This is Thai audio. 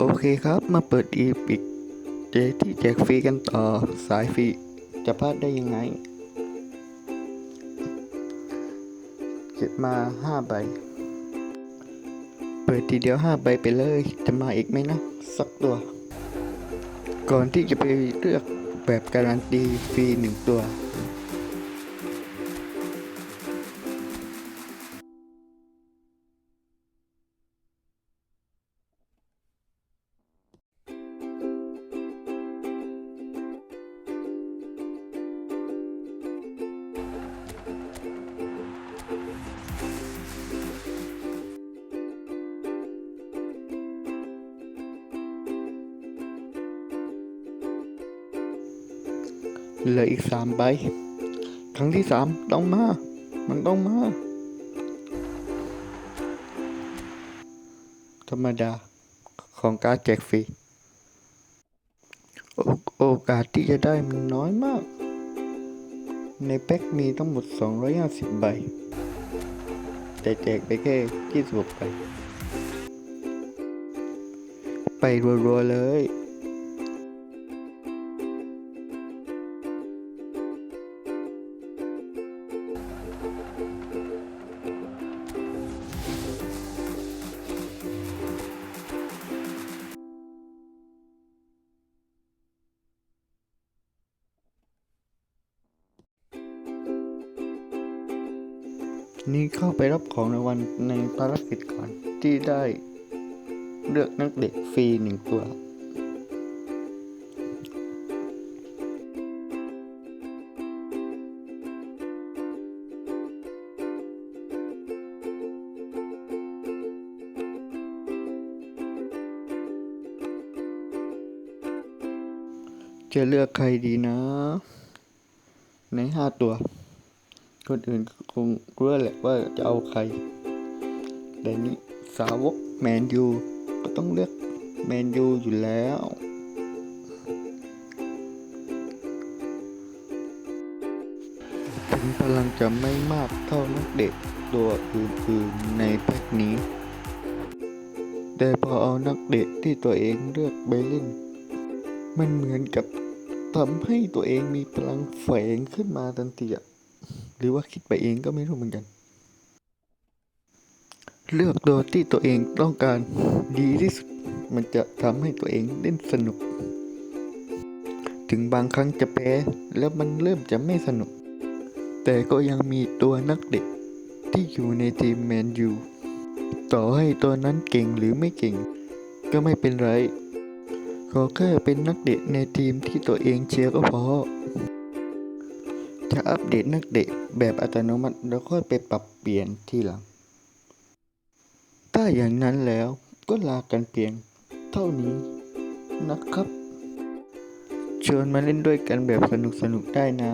โอเคครับมาเปิดอีพิกเจที่แจกฟรีกันต่อสายฟรีจะพลาดได้ยังไง เก็บมาห้าใบ เปิดทีเดียวห้าใบไปเลย จะมาอีกไหมนะ สักตัว ก่อนที่จะไปเลือกแบบการันตีฟรีหนึ่งตัว เหลืออีกสามใบ ครั้งที่สามต้องมา มันต้องมา ธรรมดาของการแจกฟรี โอโอกาสที่จะได้มันน้อยมาก ในแพ็คมีทั้งหมด 250 ใบ แต่แจกไปแค่26ใบ ไปรัวๆเลย นี่เข้าไปรับของรางวัลในภารกิจก่อนที่ได้เลือกนักเด็กฟรีหนึ่งตัวจะเลือกใครดีนะ ในห้าตัว คนอื่นคงรู้แหละว่าจะเอาใคร แต่นี้สาวกแมนยูก็ต้องเลือกแมนยูอยู่แล้วถึงพลังจะไม่มากเท่านักเด็กตัวอื่นๆในแพ็กนี้ แต่พอเอานักเด็กที่ตัวเองเลือกไปเล่น มันเหมือนกับทำให้ตัวเองมีพลังแฝงขึ้นมาทันทีอะ หรือว่าคิดไปเองก็ไม่รู้เหมือนกัน เลือกตัวที่ตัวเองต้องการดีที่สุด มันจะทำให้ตัวเองเล่นสนุก ถึงบางครั้งจะแพ้แล้วมันเริ่มจะไม่สนุก แต่ก็ยังมีตัวนักเด็กที่อยู่ในทีมแมนยูต่อให้ตัวนั้นเก่งหรือไม่เก่ง ก็ไม่เป็นไร ขอแค่เป็นนักเตะในทีมที่ตัวเองเชียร์ก็พอ จะอัปเดตนักเตะแบบอัตโนมัติแล้วค่อยไปปรับเปลี่ยนทีหลัง ถ้าอย่างนั้นแล้วก็ลากันเพียงเท่านี้นะครับ ชวนมาเล่นด้วยกันแบบสนุกๆได้นะ